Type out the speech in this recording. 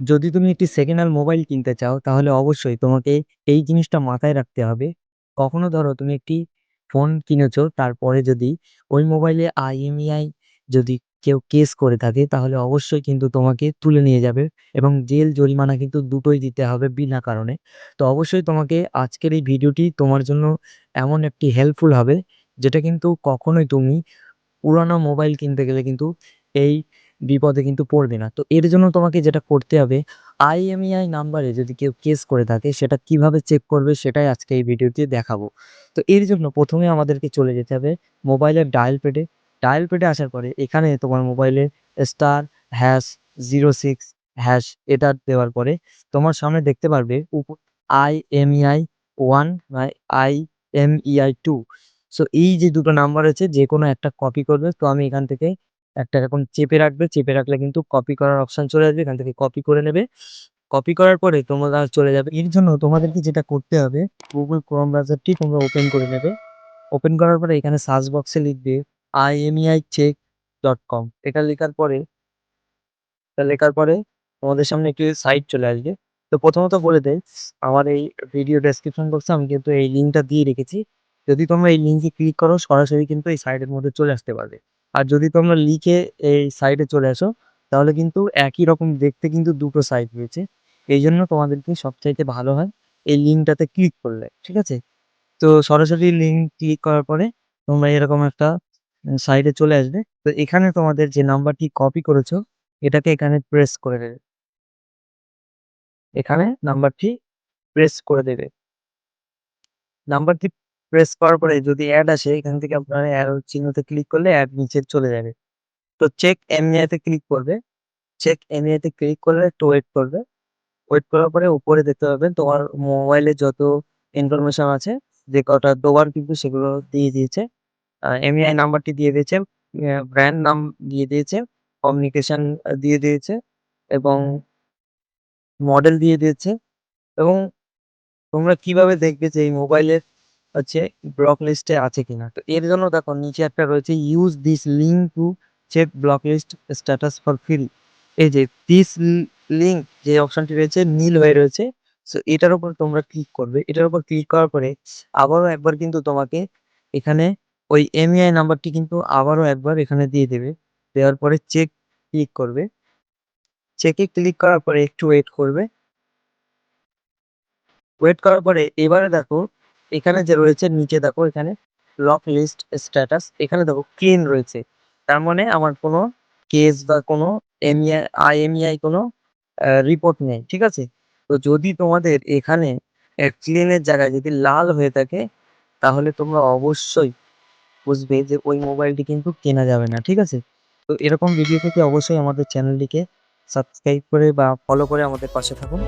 যদি তুমি একটি সেকেন্ড হ্যান্ড মোবাইল কিনতে চাও, তাহলে অবশ্যই তোমাকে এই জিনিসটা মাথায় রাখতে হবে। কখনো ধরো তুমি একটি ফোন কিনেছো, তারপরে যদি ওই মোবাইলে IMEI যদি কেউ কেস করে থাকে, তাহলে অবশ্যই কিন্তু তোমাকে তুলে নিয়ে যাবে এবং জেল জরিমানা কিন্তু দুটোই দিতে হবে বিনা কারণে। তো অবশ্যই তোমাকে আজকের এই ভিডিওটি তোমার জন্য এমন একটি হেল্পফুল হবে, যেটা কিন্তু কখনোই তুমি পুরানো মোবাইল কিনতে গেলে কিন্তু এই বিপদে কিন্তু পড়বে না। তো এর জন্য তোমাকে যেটা করতে হবে IMEI নাম্বারে যদি কেউ কেস করে থাকে, সেটা কীভাবে চেক করবে সেটাই আজকে এই ভিডিওতে দেখাবো। তো এর জন্য প্রথমে আমাদেরকে চলে যেতে হবে মোবাইলের ডায়াল প্যাডে। ডায়াল প্যাডে আসার পরে এখানে তোমার মোবাইলে স্টার হ্যাশ 06 হ্যাশ এটা দেওয়ার পরে তোমার সামনে দেখতে পারবে IMEI 1 বা IMEI 2 সো এই যে দুটো নাম্বার আছে যে কোনো একটা কপি করবে। তো আমি এখান থেকে একটা এরকম চেপে রাখবে। চেপে রাখলে কিন্তু কপি করার অপশন চলে আসবে। এখান থেকে কপি করে নেবে। কপি করার পরে তোমরা চলে যাবে এর জন্য তোমাদেরকে যেটা করতে হবে, Google Chrome ব্রাউজারটি তোমরা ওপেন করে নেবে। ওপেন করার পরে এখানে সার্চ বক্সে লিখবে IMEIcheck.com এটা লেখার পরে, এটা লেখার পরে তোমাদের সামনে একটি সাইট চলে আসবে। তো প্রথমত বলে দেই, আমার এই ভিডিও ডেসক্রিপশন বক্সে আমি কিন্তু এই লিঙ্কটা দিয়ে রেখেছি। যদি তোমরা এই লিঙ্কে ক্লিক করো, সরাসরি কিন্তু এই সাইটের মধ্যে চলে আসতে পারবে। আর যদি তোমরা লিখে এই সাইটে চলে আসো, তাহলে কিন্তু একই রকম দেখতে কিন্তু দুটো সাইড রয়েছে। এই জন্য তোমাদেরকে সবচাইতে ভালো হয় এই লিঙ্কটাতে ক্লিক করলে। ঠিক আছে? তো সরাসরি লিঙ্ক ক্লিক করার পরে তোমরা এরকম একটা সাইটে চলে আসবে। তো এখানে তোমাদের যে নাম্বারটি কপি করেছ, এটাকে এখানে প্রেস করে দেবে। এখানে নাম্বারটি প্রেস করে দেবে। নাম্বারটি প্রেস করার পরে যদি অ্যাড আসে এখান থেকে আপনারা অ্যারো চিহ্নতে ক্লিক করলে অ্যাড নিচে চলে যাবে। তো চেক MEI তে ক্লিক করবে। চেক MEI তে ক্লিক করলে একটু ওয়েট করবে। ওয়েট করার পরে উপরে দেখতে পাবেন তোমার মোবাইলে যত ইনফরমেশন আছে যে কটা দেওয়ার কিন্তু সেগুলো দিয়ে দিয়েছে। MEI নাম্বারটি দিয়ে দিয়েছে, ব্র্যান্ড নাম দিয়ে দিয়েছে, কমিউনিকেশন দিয়ে দিয়েছে এবং মডেল দিয়ে দিয়েছে এবং তোমরা কীভাবে দেখবে যে এই মোবাইলের হচ্ছে ব্লক লিস্টে আছে কিনা? তো এর জন্য দেখো নিচে একটা রয়েছে use this link to check block list status for free. এই যে দিস লিঙ্ক যে অপশনটি রয়েছে, নীল হয়ে রয়েছে। সো এটার উপর তোমরা ক্লিক করবে। এটার উপর ক্লিক করার পরে আবারও একবার কিন্তু তোমাকে এখানে ওই MEI নাম্বারটি কিন্তু আবারও একবার এখানে দিয়ে দেবে। দেওয়ার পরে চেক ক্লিক করবে। চেকে ক্লিক করার পরে একটু ওয়েট করবে। ওয়েট করার পরে এবারে দেখো এখানে যে রয়েছে, নিচে দেখো এখানে লক লিস্ট স্ট্যাটাস এখানে দেখো ক্লিন রয়েছে। তার মানে আমার কোনো কেস বা কোনো MEI IMEI কোনো রিপোর্ট নেই। ঠিক আছে? তো যদি তোমাদের এখানে এ ক্লিন এর জায়গায় যদি লাল হয়ে থাকে, তাহলে তোমরা অবশ্যই বুঝবে যে ওই মোবাইলটি কিন্তু কেনা যাবে না। ঠিক আছে? তো এরকম ভিডিও থেকে অবশ্যই আমাদের চ্যানেলটিকে সাবস্ক্রাইব করে বা ফলো করে আমাদের পাশে থাকুন।